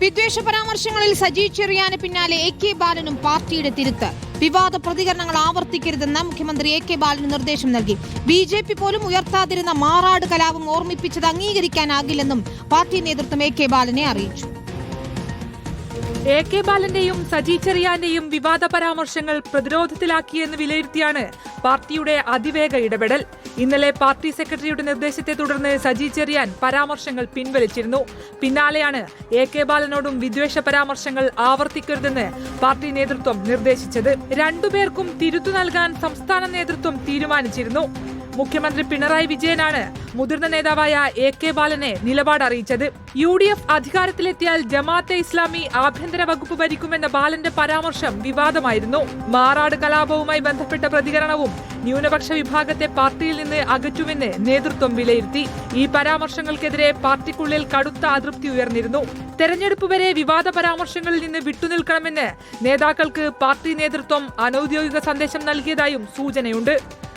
വിദ്വേഷ പരാമർശങ്ങളിൽ സജി ചെറിയാന് പിന്നാലെ A K ബാലനും പാർട്ടിയുടെ തിരുത്ത്. വിവാദ പ്രതികരണങ്ങൾ ആവർത്തിക്കരുതെന്ന് മുഖ്യമന്ത്രി എ കെ ബാലന് നിർദ്ദേശം നൽകി. ബി ജെ പി പോലും ഉയർത്താതിരുന്ന മാറാട് കലാപം ഓർമ്മിപ്പിച്ചത് അംഗീകരിക്കാനാകില്ലെന്നും പാർട്ടി നേതൃത്വം എ കെ ബാലനെ അറിയിച്ചു. എ കെ ബാലന്റെയും സജി ചെറിയാന്റെയും വിവാദ പരാമർശങ്ങൾ പ്രതിരോധത്തിലാക്കിയെന്ന് വിലയിരുത്തിയാണ് പാർട്ടിയുടെ അതിവേഗ ഇടപെടൽ. ഇന്നലെ പാർട്ടി സെക്രട്ടറിയുടെ നിർദ്ദേശത്തെ തുടർന്ന് സജി ചെറിയാൻ പരാമർശങ്ങൾ പിൻവലിച്ചിരുന്നു. പിന്നാലെയാണ് എ കെ ബാലനോടും വിദ്വേഷ പരാമർശങ്ങൾ ആവർത്തിക്കരുതെന്ന് പാർട്ടി നേതൃത്വം നിർദ്ദേശിച്ചത്. രണ്ടുപേർക്കും തിരുത്തു നൽകാൻ സംസ്ഥാന നേതൃത്വം തീരുമാനിച്ചിരുന്നു. മുഖ്യമന്ത്രി പിണറായി വിജയനാണ് മുതിർന്ന നേതാവായ എ കെ ബാലനെ നിലപാട് അറിയിച്ചത്. യു ഡി എഫ് അധികാരത്തിലെത്തിയാൽ ജമാഅത്തെ ഇസ്ലാമി ആഭ്യന്തര വകുപ്പ് ഭരിക്കുമെന്ന ബാലന്റെ പരാമർശം വിവാദമായിരുന്നു. മാറാട് കലാപവുമായി ബന്ധപ്പെട്ട പ്രതികരണവും ന്യൂനപക്ഷ വിഭാഗത്തെ പാർട്ടിയിൽ നിന്ന് അകറ്റുമെന്ന് നേതൃത്വം വിലയിരുത്തി. ഈ പരാമർശങ്ങൾക്കെതിരെ പാർട്ടിക്കുള്ളിൽ കടുത്ത അതൃപ്തി ഉയർന്നിരുന്നു. തെരഞ്ഞെടുപ്പ് വരെ വിവാദ പരാമർശങ്ങളിൽ നിന്ന് വിട്ടുനിൽക്കണമെന്ന് നേതാക്കൾക്ക് പാർട്ടി നേതൃത്വം അനൌദ്യോഗിക സന്ദേശം നൽകിയതായും സൂചനയുണ്ട്.